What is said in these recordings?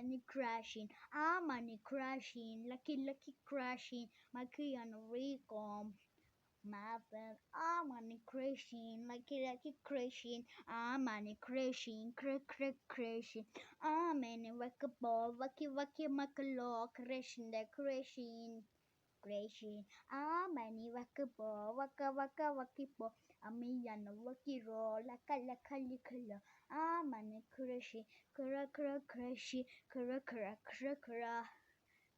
money crashing, ah money crashing, lucky lucky crashing, my Keanu Recom. My friend, ah money crashing, lucky lucky crashing, ah money crashing, crack crack crashing, ah many waka ball, wacky wacky makalo, crashing the crashing. Crashing, ah many waka ball, waka waka wacky ball, ami yana wacky roll, laka laka lika Ah mani crashy, kara kara crashy, kara kara kara kara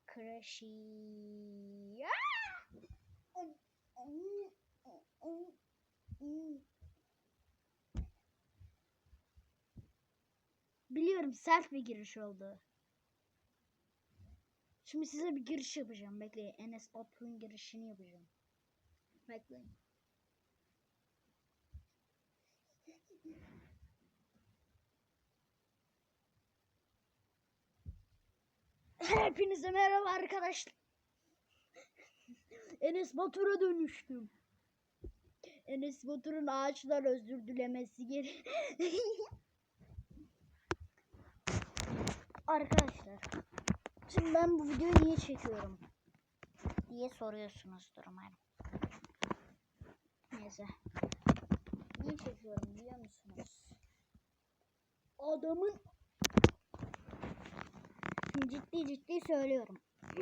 crashy. Biliyorum sert bir giriş oldu. Şimdi size bir giriş yapacağım. Bekleyin. Enes Batur'un girişini yapacağım. Bekleyin. Hepinize merhaba arkadaşlar. Enes Batur'a dönüştüm. Enes Batur'un ağaçlar özür dilemesi geri. arkadaşlar. Şimdi ben bu videoyu niye çekiyorum? diye soruyorsunuzdur umarım. Neyse. Niye çekiyorum biliyor musunuz? Adamın ciddi ciddi söylüyorum.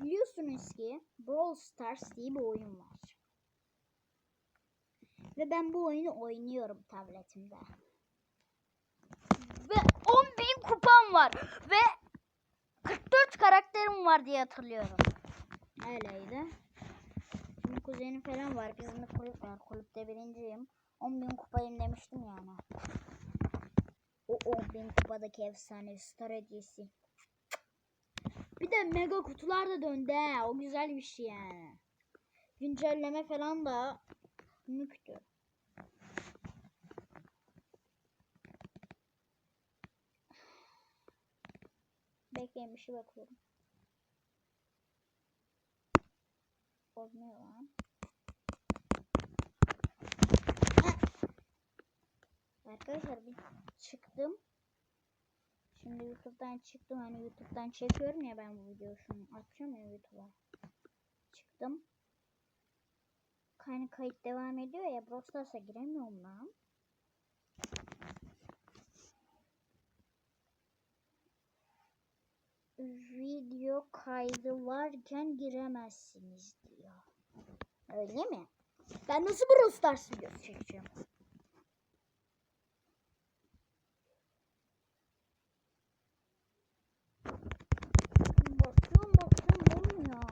Biliyorsunuz ki Brawl Stars diye bir oyun var. Ve ben bu oyunu oynuyorum tabletimde. Ve 10.000 kupam var. Ve 44 karakterim var diye hatırlıyorum. Öyleydi. Şimdi kuzenim falan var. Bizim bir kulüp var. Kulüpte birinciyim. 10.000 kupayım demiştim yani. O 10.000 kupadaki efsane star hediyesi. Bir de mega kutular da döndü. O güzel bir şey yani. Güncelleme falan da müktü. Bekleyin bir şey bakıyorum. Olmuyor lan. Arkadaşlar bir çıktım. Şimdi YouTube'dan çıktım. Hani YouTube'dan çekiyorum ya ben bu videoyu şunu atacağım ya YouTube'a. Çıktım. Hani kayıt devam ediyor ya. Brawl Stars'a giremiyorum lan. Video kaydı varken giremezsiniz diyor. Öyle mi? Ben nasıl Brawl Stars videosu çekeceğim? Bakıyorum bakıyorum olmuyor.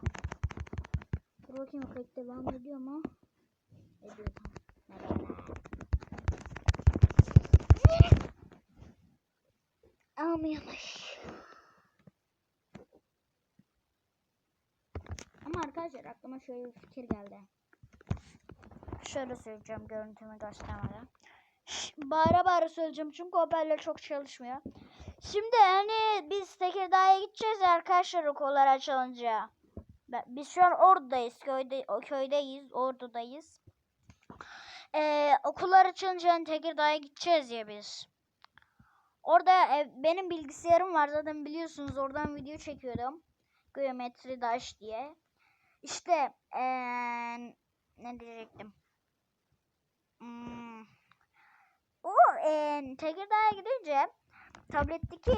Dur bakayım kayıt devam ediyor mu? Ediyor tamam. Almıyormuş. Ama arkadaşlar aklıma şöyle bir fikir geldi. Şöyle söyleyeceğim görüntümü göstermeden. Bağıra bağıra söyleyeceğim çünkü hoparlör çok çalışmıyor. Şimdi hani biz Tekirdağ'a gideceğiz arkadaşlar okullar açılınca. Biz şu an Ordu'dayız. Köyde, köydeyiz. Ordu'dayız. Ee, okullar açılınca hani Tekirdağ'a gideceğiz ya biz. Orada e, benim bilgisayarım var zaten biliyorsunuz oradan video çekiyordum. Geometri Dash diye. İşte eee, ne diyecektim? Hmm. O eee Tekirdağ'a gidince tabletteki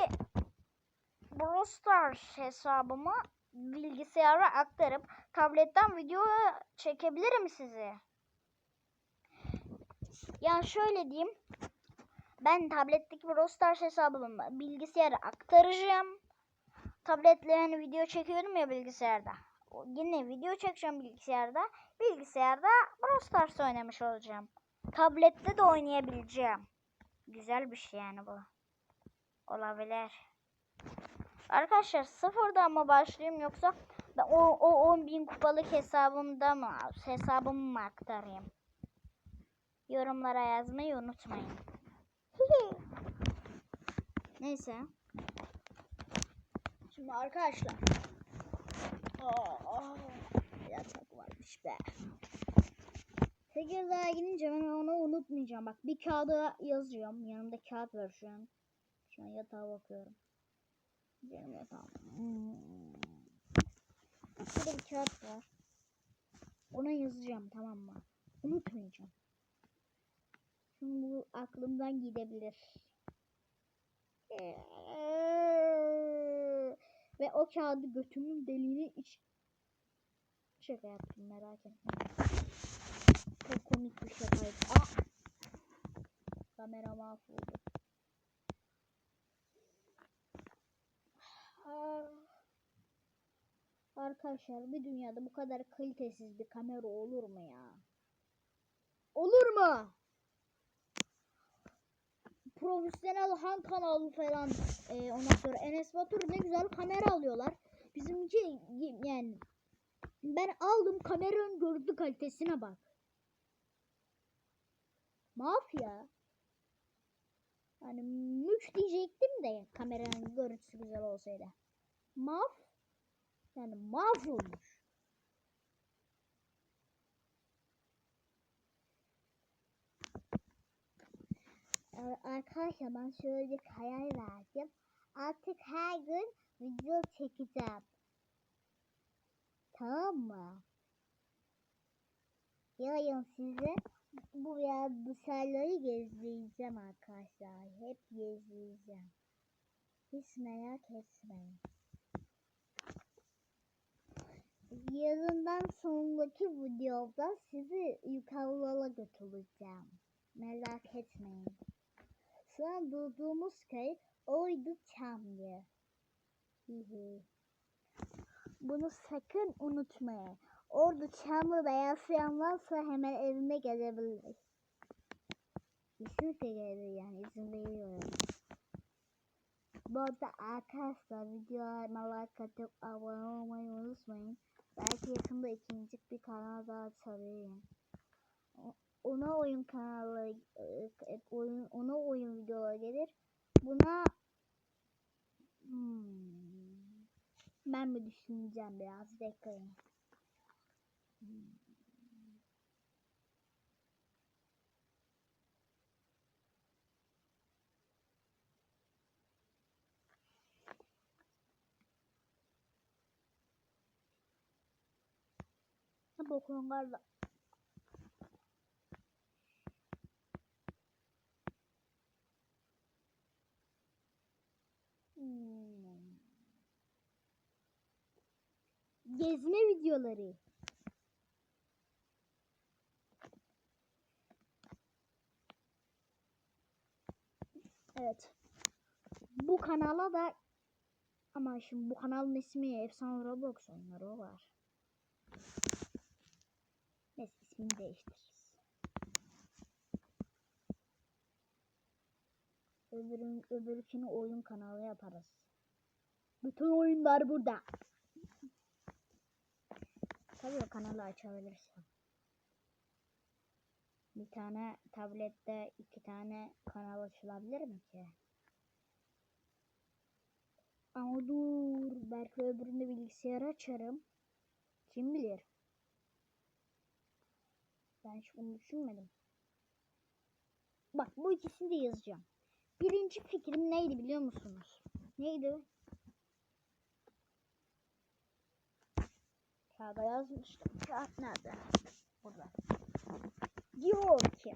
Brawl Stars hesabımı bilgisayara aktarıp tabletten video çekebilirim size. Yani şöyle diyeyim. Ben tabletteki Brawl Stars hesabımı bilgisayara aktaracağım. Tabletle yani video çekiyorum ya bilgisayarda. Yine video çekeceğim bilgisayarda. Bilgisayarda Brawl Stars oynamış olacağım. Tablette de oynayabileceğim. Güzel bir şey yani bu. Olabilir. Arkadaşlar sıfırdan mı başlayayım yoksa ben o, o 10 bin kupalık hesabımda mı hesabımı mı aktarayım? Yorumlara yazmayı unutmayın. Neyse. Şimdi arkadaşlar. Aa, yatak varmış be. Tekirdağ'a gidince ben onu unutmayacağım. Bak bir kağıda yazıyorum. Yanımda kağıt var şu an. Şu an yatağa bakıyorum. Benim yatağım. Şurada bir kağıt var. Ona yazacağım tamam mı? Unutmayacağım. Şimdi bu aklımdan gidebilir. Ve o kağıdı götümün deliğine iç şaka yaptım merak etme. Çok komik bir şakaydı. Ah! Kamera mahvoldu. Ah. Arkadaşlar bir dünyada bu kadar kalitesiz bir kamera olur mu ya? Olur mu? Profesyonel Han kanalı falan e, ondan sonra Enes Batur ne güzel kamera alıyorlar. Bizimki yani ben aldım kameranın görüntü kalitesine bak. Mafya. Hani mük diyecektim de kameranın görüntüsü güzel olsaydı. Maf yani mahvolmuş. Ee, Arkadaşlar ben şöyle bir karar verdim. Artık her gün video çekeceğim. Tamam mı? Yarın size bu ya dışarıları gezdireceğim arkadaşlar. Hep gezdireceğim. Hiç merak etmeyin. Yarından sonraki videoda sizi yukarılara götüreceğim. Merak etmeyin. Şu an durduğumuz köy oydu Çamlı. Bunu sakın unutmayın. Orada Çamlı'da yaşayan varsa hemen evime gelebilir. Kesinlikle gelebilir yani izin veriyorum. Bu arada arkadaşlar videolarıma like atıp abone olmayı unutmayın. Belki yakında ikinci bir kanal daha açabilirim. Ona oyun kanalı, e, oyun, ona oyun videoları gelir. Buna hmm, ben bir düşüneceğim biraz bekleyin. Hmm. Bu konularda Gezme videoları. Evet. Bu kanala da ama şimdi bu kanalın ismi Efsane Roblox oyunları o var. Neyse ismini değiştiririz. Öbürün, öbürkünü oyun kanalı yaparız. Bütün oyunlar burada. Tabii kanalı açabilirsin. Bir tane tablette iki tane kanal açılabilir mi ki? Ama dur belki öbüründe bilgisayar açarım. Kim bilir? Ben hiç bunu düşünmedim. Bak bu ikisini de yazacağım. Birinci fikrim neydi biliyor musunuz? Neydi? Kağıda yazmıştım. Kağıt nerede? Burada. Diyor ki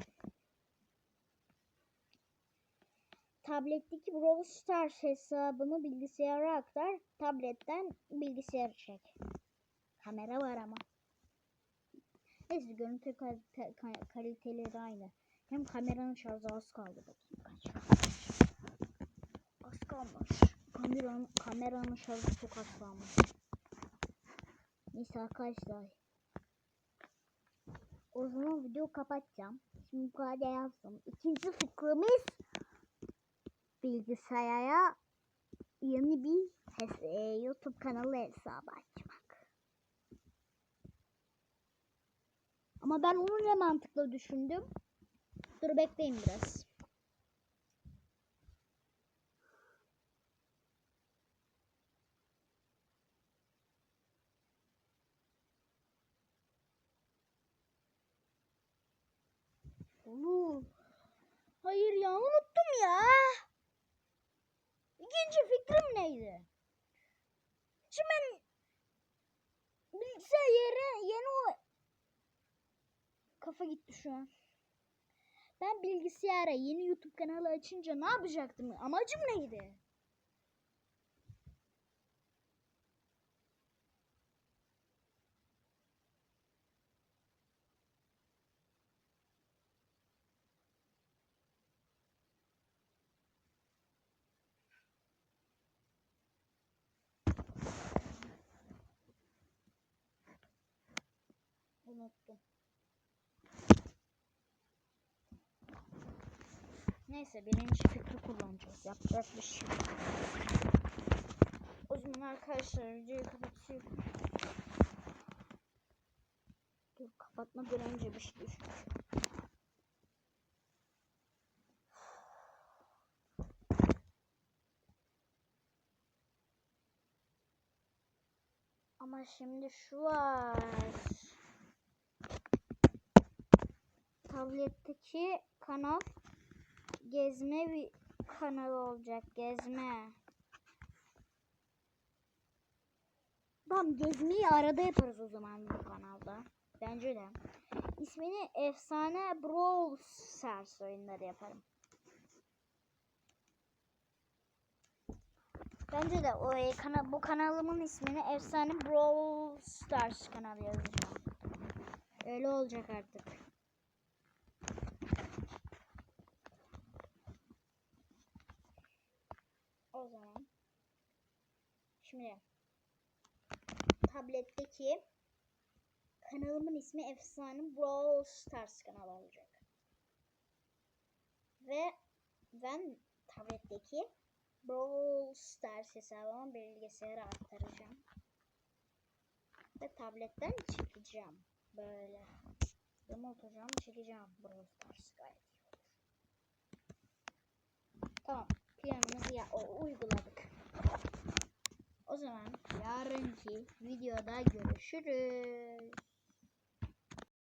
tabletteki Brawl Stars hesabını bilgisayara aktar. Tabletten bilgisayara çek. Kamera var ama. Neyse görüntü kalite, ka- kaliteleri aynı. Hem kameranın şarjı az kaldı. Bakayım kaç. Az kalmış. Kameranın, kameranın şarjı çok az kalmış. Neyse arkadaşlar. O zaman video kapatacağım. Şimdi bu kadar yazdım. İkinci fikrimiz bilgisayara yeni bir e, YouTube kanalı hesabı açmak. Ama ben onu ne mantıklı düşündüm. Dur bekleyin biraz. Olur. Hayır ya unuttum ya. İkinci fikrim neydi? Şimdi ben bilgisayara yeni o kafa gitti şu an. Ben bilgisayara yeni YouTube kanalı açınca ne yapacaktım? Amacım neydi? Unuttum. Neyse birinci fikri kullanacağız. Yapacak bir şey. O zaman arkadaşlar videoyu kapatıyorum. Dur kapatmadan önce bir şey düşüneceğim. Ama şimdi şu var. Tabletteki kanal gezme bir kanal olacak. Gezme. Tamam gezmeyi arada yaparız o zaman bu kanalda. Bence de. İsmini efsane Brawl Stars oyunları yaparım. Bence de o e, kana, bu kanalımın ismini efsane Brawl Stars kanalı yazacağım. Öyle olacak artık. O zaman şimdi tabletteki kanalımın ismi efsane Brawl Stars kanalı olacak. Ve ben tabletteki Brawl Stars hesabımı bilgisayara aktaracağım. Ve tabletten çekeceğim. Böyle. Yumultacağım çekeceğim Brawl Stars gayet iyi olur. Tamam. Planımızı ya o, uyguladık. O zaman yarınki videoda görüşürüz.